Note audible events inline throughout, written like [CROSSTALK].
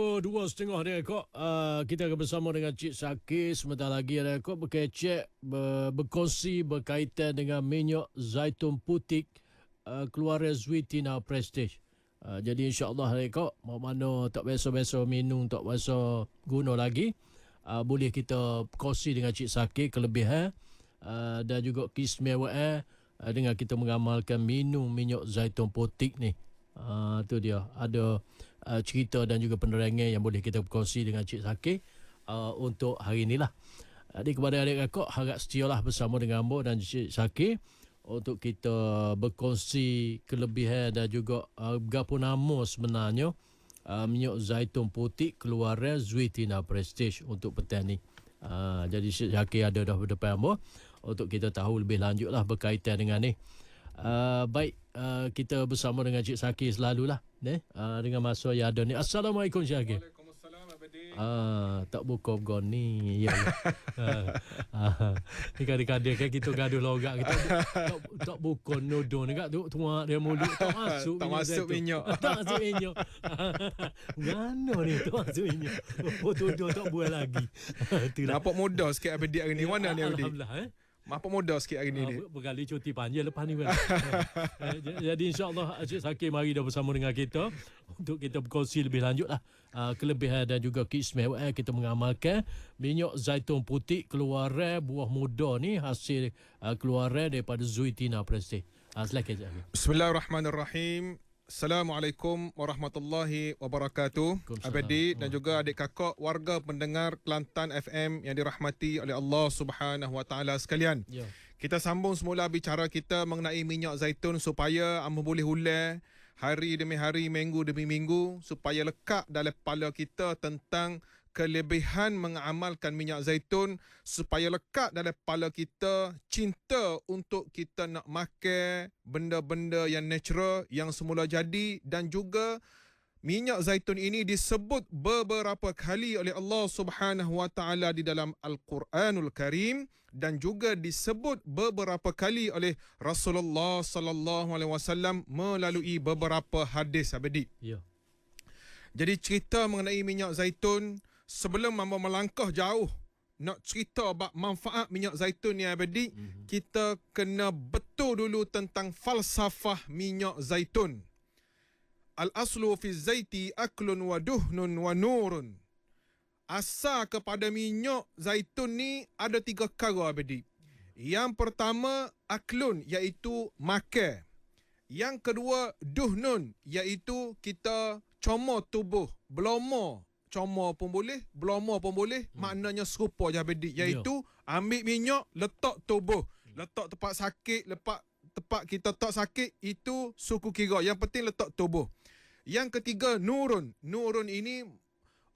pukul dua setengah ni kok. Uh, kita akan bersama dengan Cik Saki sebentar lagi ada kok berkecek ber, berkongsi berkaitan dengan minyak zaitun putih uh, keluaran Zuitina Prestige. Uh, jadi insyaAllah hari kok mau mana tak biasa-biasa minum tak biasa guna lagi. Uh, boleh kita kongsi dengan Cik Saki kelebihan uh, dan juga keistimewaan uh, dengan kita mengamalkan minum minyak zaitun putih ni. Uh, tu dia ada uh, cerita dan juga penerangan yang boleh kita berkongsi dengan Cik Sakir uh, untuk hari inilah. Jadi kepada adik kakak harap setialah bersama dengan Ambo dan Cik Sakir untuk kita berkongsi kelebihan dan juga uh, gapo nama sebenarnya uh, minyak zaitun putih keluaran Zuitina Prestige untuk petani. Uh, jadi Cik Sakir ada dah berdepan Ambo untuk kita tahu lebih lanjutlah berkaitan dengan ni. Uh, baik uh, kita bersama dengan Cik Saki selalulah ne uh, dengan masa yang ada ni. Assalamualaikum Cik Saki. Ah, tak buka gon ni. Ya. [LAUGHS] ah, ni kadang-kadang kan kita gaduh logak kita tak, tak buka nodo ni kat tu tuak dia mulut tak [LAUGHS] masuk [LAUGHS] tak masuk minyak. tak masuk minyak. Ngano ni tak masuk minyak. Oh tu tak buat lagi. Itulah. Nampak mudah sikit Abedi hari ni. Mana ni Abedi? Alhamdulillah eh. Apa mudah sikit hari ni Ah, dia. ber- berkali cuti panjang lepas ni. kan. [LAUGHS] Eh, j- Jadi insyaAllah Encik Sakir mari dah bersama dengan kita untuk kita berkongsi lebih lanjut lah uh, kelebihan dan juga keistimewaan kita mengamalkan minyak zaitun putih keluaran buah muda ni hasil uh, keluaran daripada Zuitina Prestige. Uh, silakan Sakir. Bismillahirrahmanirrahim. Assalamualaikum warahmatullahi wabarakatuh. Abedi dan juga adik kakak warga pendengar Kelantan FM yang dirahmati oleh Allah Subhanahu wa taala sekalian. Ya. Kita sambung semula bicara kita mengenai minyak zaitun supaya amba boleh ular hari demi hari, minggu demi minggu supaya lekat dalam kepala kita tentang kelebihan mengamalkan minyak zaitun supaya lekat dalam kepala kita cinta untuk kita nak makan benda-benda yang natural yang semula jadi dan juga minyak zaitun ini disebut beberapa kali oleh Allah Subhanahu wa taala di dalam Al-Quranul Karim dan juga disebut beberapa kali oleh Rasulullah sallallahu alaihi wasallam melalui beberapa hadis abadi. Ya. Jadi cerita mengenai minyak zaitun sebelum mama melangkah jauh nak cerita bab manfaat minyak zaitun ni abadi, Mhm. kita kena betul dulu tentang falsafah minyak zaitun. Al-aslu fi zaiti aklun wa duhnun wa nurun. Asal kepada minyak zaitun ni ada tiga perkara abadi. Yang pertama aklun iaitu makan. Yang kedua duhnun iaitu kita comor tubuh, belomo comor pun boleh, belomo pun boleh, hmm. maknanya serupa je abadi iaitu ambil minyak letak tubuh, letak tempat sakit, letak tempat kita tak sakit itu suku kira. Yang penting letak tubuh. Yang ketiga nurun. Nurun ini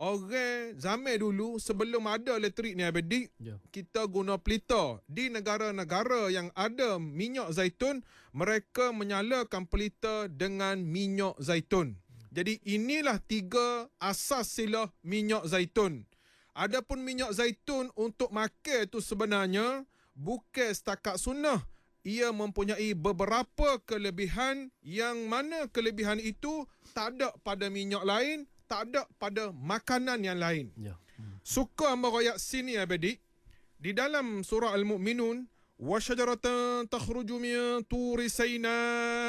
orang zaman dulu sebelum ada elektrik ni abadi Ya. kita guna pelita. Di negara-negara yang ada minyak zaitun, mereka menyalakan pelita dengan minyak zaitun. Jadi inilah tiga asas sila minyak zaitun. Adapun minyak zaitun untuk makan itu sebenarnya bukan setakat sunnah. Ia mempunyai beberapa kelebihan yang mana kelebihan itu tak ada pada minyak lain, tak ada pada makanan yang lain. Ya. Hmm. Suka hamba royak sini abadi. Di dalam surah Al-Mu'minun, min turi sayna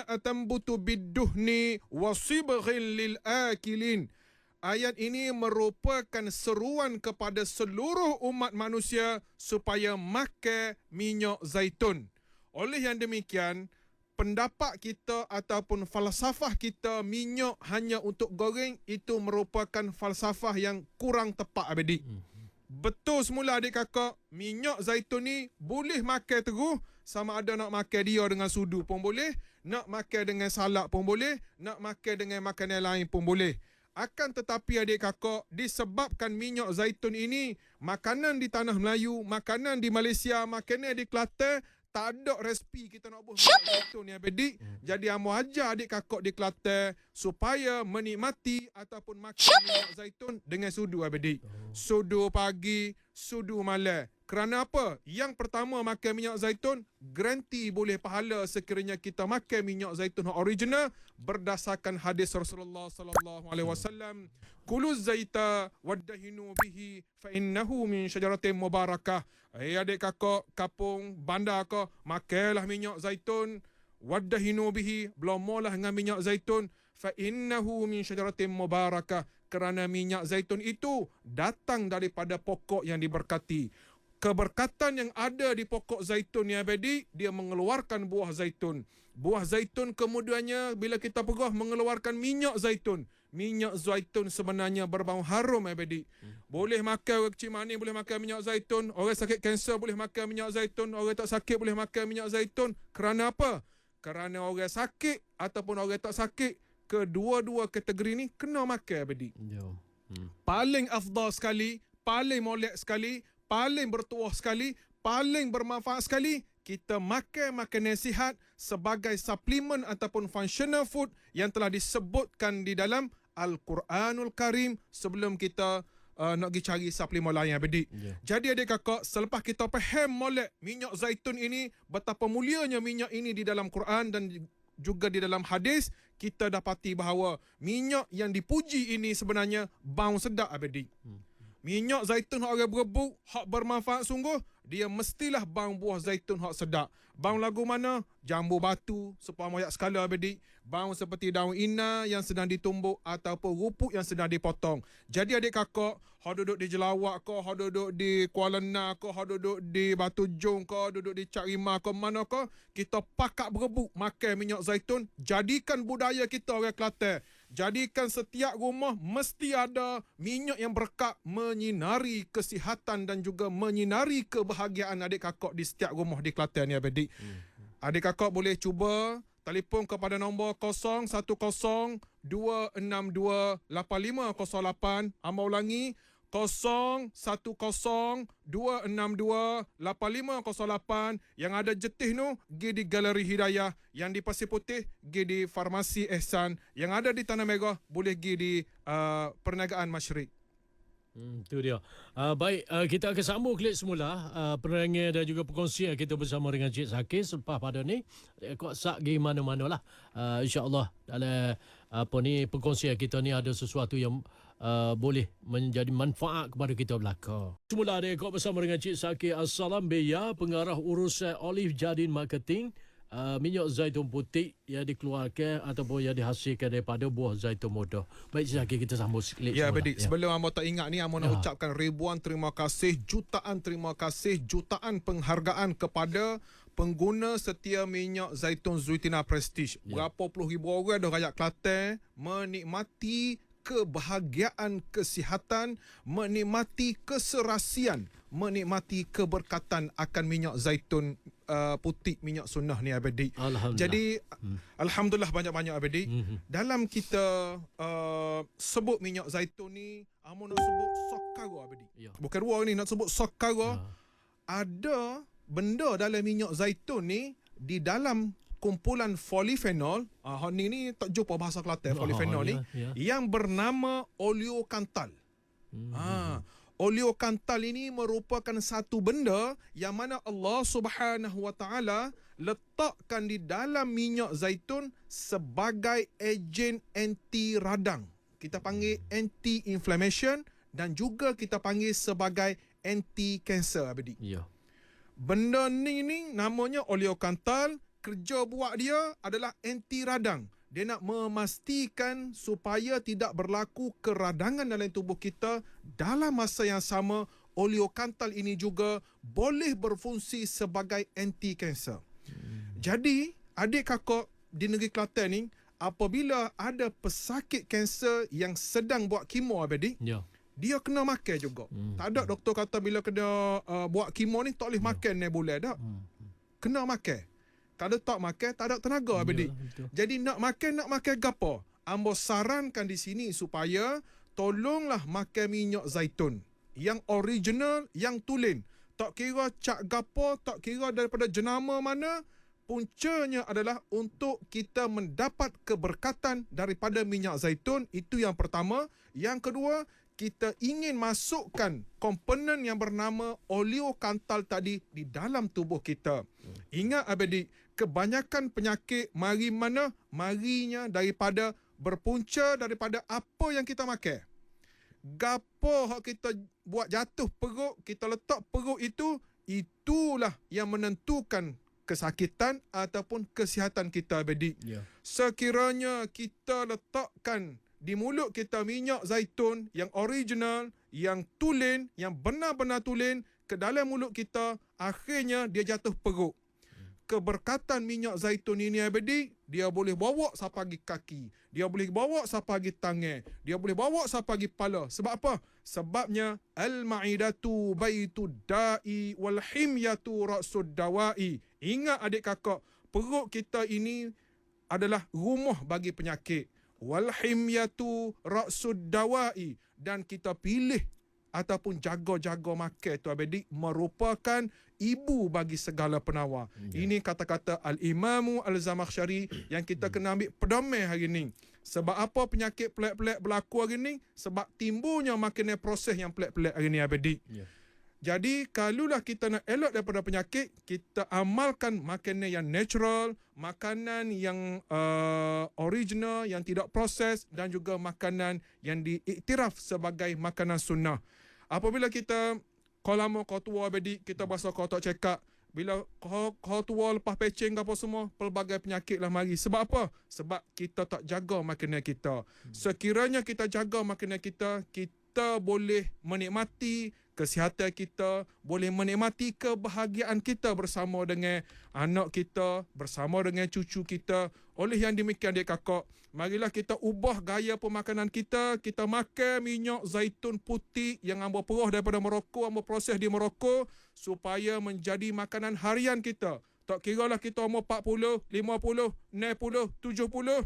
atambutu bidduhni wa sibghin lil akilin. Ayat ini merupakan seruan kepada seluruh umat manusia supaya makan minyak zaitun. Oleh yang demikian, pendapat kita ataupun falsafah kita minyak hanya untuk goreng itu merupakan falsafah yang kurang tepat abadi. Betul semula adik kakak, minyak zaitun ni boleh makan terus sama ada nak makan dia dengan sudu pun boleh, nak makan dengan salak pun boleh, nak makan dengan makanan lain pun boleh. Akan tetapi adik kakak, disebabkan minyak zaitun ini, makanan di tanah Melayu, makanan di Malaysia, makanan di Kelantan, tak ada resipi kita nak buat minyak zaitun ni abadi. Jadi amo ajar adik kakak di Kelantan supaya menikmati ataupun makan minyak zaitun dengan sudu abadi. Sudu pagi, sudu malam. Kerana apa? Yang pertama makan minyak zaitun, garanti boleh pahala sekiranya kita makan minyak zaitun original berdasarkan hadis Rasulullah sallallahu alaihi wasallam. Kulu zaita waddahinu bihi fa innahu min syajaratin mubarakah. Eh adik kakak kapung bandar ke makanlah minyak zaitun waddahinu bihi belum mula dengan minyak zaitun fa innahu min syajaratin mubarakah kerana minyak zaitun itu datang daripada pokok yang diberkati keberkatan yang ada di pokok zaitun yang abadi dia mengeluarkan buah zaitun. Buah zaitun kemudiannya bila kita pegah mengeluarkan minyak zaitun. Minyak zaitun sebenarnya berbau harum abadi boleh makan orang kecil manis boleh makan minyak zaitun. Orang sakit kanser boleh makan minyak zaitun. Orang tak sakit boleh makan minyak zaitun. Kerana apa? Kerana orang sakit ataupun orang tak sakit kedua-dua kategori ni kena makan abadi Ya. Hmm. paling afdal sekali, paling molek sekali, paling bertuah sekali, paling bermanfaat sekali, kita makan makanan sihat sebagai suplemen ataupun functional food yang telah disebutkan di dalam Al-Quranul Karim sebelum kita uh, nak pergi cari suplemen lain. Ya. Jadi adik kakak, selepas kita faham molek minyak zaitun ini, betapa mulianya minyak ini di dalam Quran dan juga di dalam hadis, kita dapati bahawa minyak yang dipuji ini sebenarnya bau sedap abadi. Minyak zaitun hak orang berebut, hak bermanfaat sungguh, dia mestilah bau buah zaitun hak sedap. Bau lagu mana? Jambu batu, sepah moyak skala abadi. Bau seperti daun ina yang sedang ditumbuk ataupun rupuk yang sedang dipotong. Jadi adik kakak, hak duduk di Jelawak ke, hak duduk di Kuala Lumpur ke, hak duduk di Batu Jong ke, duduk di Cak Rima ke, mana ke, kita pakak berebut makan minyak zaitun, jadikan budaya kita orang Kelantan. Jadikan setiap rumah mesti ada minyak yang berkat menyinari kesihatan dan juga menyinari kebahagiaan adik kakak di setiap rumah di Kelantan ni abadi. Adik kakak boleh cuba telefon kepada nombor 0102628508. Amba ulangi 0102628508 yang ada jetih tu gi di Galeri Hidayah yang di Pasir Putih gi di Farmasi Ehsan yang ada di Tanah Merah boleh gi di uh, Perniagaan Masyrik Hmm, itu dia. Uh, baik, uh, kita akan sambung klik semula uh, penerangan dan juga perkongsian kita bersama dengan Cik Sakir selepas pada ni. Kok sak pergi mana-mana lah. Uh, InsyaAllah dalam apa ni perkongsian kita ni ada sesuatu yang uh, boleh menjadi manfaat kepada kita belaka. Semula ada kok bersama dengan Cik Sakir Assalam Beya, pengarah urusan Olive Jardin Marketing. Uh, minyak zaitun putih yang dikeluarkan ataupun yang dihasilkan daripada buah zaitun muda. Baik Cik Sakir kita sambung klik Ya, semula. Bedik. Sebelum Amba tak ingat ni, nak Ya. ucapkan ribuan terima kasih, jutaan terima kasih, jutaan penghargaan kepada pengguna setia minyak zaitun Zuitina Prestige. Ya. Berapa puluh ribu orang dah rakyat Kelantan menikmati kebahagiaan kesihatan, menikmati keserasian, menikmati keberkatan akan minyak zaitun uh, putih minyak sunnah ni abadi. Alhamdulillah. Jadi alhamdulillah banyak-banyak abadi. Mhm. Dalam kita uh, sebut minyak zaitun ni, amo nak sebut sokara abadi. Ya. Bukan dua ni nak sebut sokara. Ah. Ada benda dalam minyak zaitun ni di dalam kumpulan polifenol. Ah uh, ni ni tak jumpa bahasa Kelantan Ah, polifenol ya, ni ya. yang bernama oleokantal. Hmm. Ha, oleokantal ini merupakan satu benda yang mana Allah Subhanahu Wa Taala letakkan di dalam minyak zaitun sebagai ejen anti radang. Kita panggil anti inflammation dan juga kita panggil sebagai anti cancer abadi. Ya. Benda ni ni namanya oleokantal. Kerja buat dia adalah anti radang. Dia nak memastikan supaya tidak berlaku keradangan dalam tubuh kita dalam masa yang sama oleokantal ini juga boleh berfungsi sebagai anti kanser. Jadi, adik kakak di negeri Kelantan ni apabila ada pesakit kanser yang sedang buat kemo abadi, Ya. dia kena makan juga. Hmm. Tak ada doktor kata bila kena uh, buat kemo ni tak boleh makan ni boleh tak. Hmm. Kena makan. Kalau tak makan tak ada tenaga. Ya, betul. Jadi nak makan nak makan gapo? Ambo sarankan di sini supaya tolonglah makan minyak zaitun yang original, yang tulen. Tak kira cak gapo, tak kira daripada jenama mana, puncanya adalah untuk kita mendapat keberkatan daripada minyak zaitun. Itu yang pertama. Yang kedua, kita ingin masukkan komponen yang bernama oleokantal tadi di dalam tubuh kita. Ingat adik kebanyakan penyakit mari mana? Marinya daripada berpunca daripada apa yang kita makan. Gapo hak kita buat jatuh perut, kita letak perut itu, itulah yang menentukan kesakitan ataupun kesihatan kita adik. Ya. Sekiranya kita letakkan di mulut kita minyak zaitun yang original, yang tulen, yang benar-benar tulen ke dalam mulut kita, akhirnya dia jatuh perut. Keberkatan minyak zaitun ini abadi, dia boleh bawa sampai kaki. Dia boleh bawa sampai tangan. Dia boleh bawa sampai kepala. Sebab apa? Sebabnya al-ma'idatu baitud da'i wal himyatu ra'sud dawa'i. Ingat adik kakak, perut kita ini adalah rumah bagi penyakit. Wal himyatu ra'sud dawa'i dan kita pilih ataupun jaga-jaga makan tu abadi merupakan ibu bagi segala penawar. Ya. Ini kata-kata Al-Imamu Al-Zamakhsyari yang kita kena ambil pedomeh hari ni. Sebab apa penyakit pelik-pelik berlaku hari ni? Sebab timbulnya makin proses yang pelik-pelik hari ni abadi. Ya. Jadi kalaulah kita nak elok daripada penyakit, kita amalkan makanan yang natural, makanan yang uh, original, yang tidak proses dan juga makanan yang diiktiraf sebagai makanan sunnah. Apabila kita kau lama kau tua abadi, kita bahasa kau tak up. Bila kau, kau tua lepas pecing ke apa semua, pelbagai penyakit lah mari. Sebab apa? Sebab kita tak jaga makanan kita. Sekiranya kita jaga makanan kita, kita boleh menikmati kesihatan kita, boleh menikmati kebahagiaan kita bersama dengan anak kita, bersama dengan cucu kita. Oleh yang demikian adik kakak, marilah kita ubah gaya pemakanan kita. Kita makan minyak zaitun putih yang ambo perah daripada Morocco, ambo proses di Morocco supaya menjadi makanan harian kita. Tak kira lah kita umur 40, 50, 60, 70.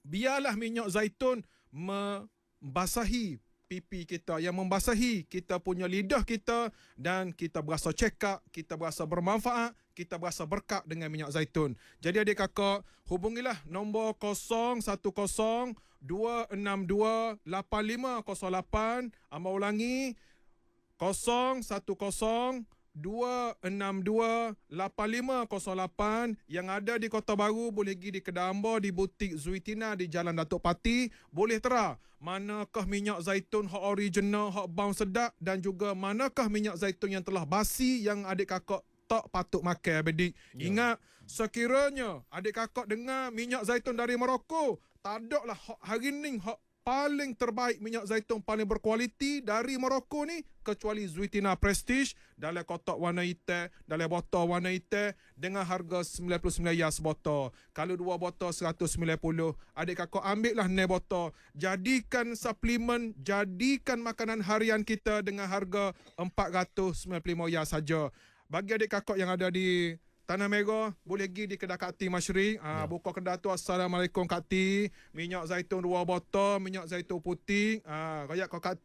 Biarlah minyak zaitun membasahi pipi kita yang membasahi kita punya lidah kita dan kita berasa up, kita berasa bermanfaat, kita berasa berkat dengan minyak zaitun. Jadi adik kakak, hubungilah nombor 010 262 8508. Amba ulangi 010 262-8508 yang ada di Kota Baru boleh pergi di kedai Ambo di butik Zuitina di Jalan Datuk Pati boleh tera manakah minyak zaitun hak original hak bau sedap dan juga manakah minyak zaitun yang telah basi yang adik kakak tak patut makan adik. Ya. Ingat sekiranya adik kakak dengar minyak zaitun dari Morocco tak ada lah hari ni hak paling terbaik minyak zaitun paling berkualiti dari Morocco ni kecuali Zuitina Prestige dalam kotak warna hitam, dalam botol warna hitam dengan harga 99 ya sebotol. Kalau dua botol 190, adik kakak ambil lah ni botol. Jadikan suplemen, jadikan makanan harian kita dengan harga 495 ya saja. Bagi adik kakak yang ada di Tanah Merah boleh pergi di kedai Kak Ti Masyrik. Ah Ya. buka kedai tu Assalamualaikum Kak. Minyak zaitun dua botol, minyak zaitun putih. Ah rakyat kau Kak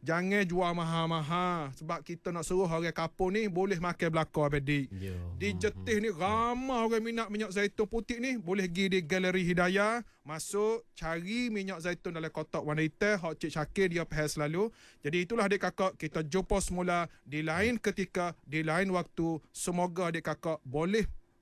jangan jual mahal-mahal sebab kita nak suruh orang kampung ni boleh makan belaka abadi. Ya. Di Jetih ni ramai orang minat minyak zaitun putih ni boleh pergi di Galeri Hidayah masuk cari minyak zaitun dalam kotak warna hitam hak Cik Syakir dia faham selalu jadi itulah adik kakak kita jumpa semula di lain ketika di lain waktu semoga adik kakak boleh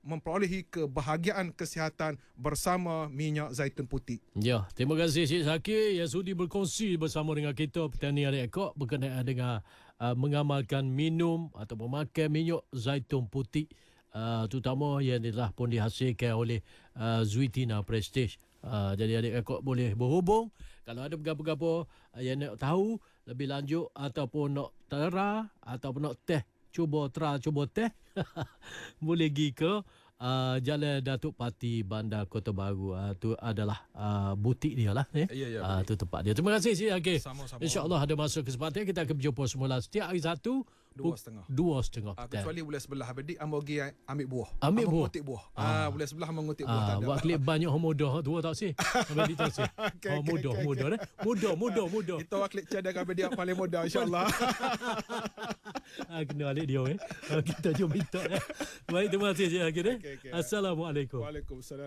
memperolehi kebahagiaan kesihatan bersama minyak zaitun putih. Ya, terima kasih Cik Zakir. Yang sudi berkongsi bersama dengan kita petani adik ekor berkenaan dengan uh, mengamalkan minum atau memakai minyak zaitun putih uh, terutama yang telah pun dihasilkan oleh uh, Zuitina Prestige. Uh, jadi adik ekor boleh berhubung. Kalau ada berapa-berapa uh, yang nak tahu lebih lanjut ataupun nak tera ataupun nak teh cuba tera cuba teh [LAUGHS] boleh pergi ke uh, Jalan Datuk Pati Bandar Kota Baru. Uh, tu adalah uh, butik dia lah. Eh? Ya, ya, Uh, tu tempat dia. Terima kasih Cik Akif. Sama-sama. InsyaAllah ada masa kesempatan kita akan berjumpa semula setiap hari satu. Dua setengah. Dua setengah. Ah, petang. kecuali bulan sebelah abadi ambo pergi ambil buah. Ambil buah? Ngutip buah. Ah, Ah. bulan sebelah ambo ngutip buah tak Ah, ada. buat klip banyak muda dua tak sih. Abang tak sih. Okey, Oh okey, muda okey, muda eh. Muda muda muda. Kita wakil cadang abadi yang paling muda insya-Allah. [LAUGHS] [LAUGHS] Ah, kena alik dia eh. Ah, kita jom minta eh. Baik terima kasih eh. Okey, okey. Assalamualaikum. Waalaikumsalam.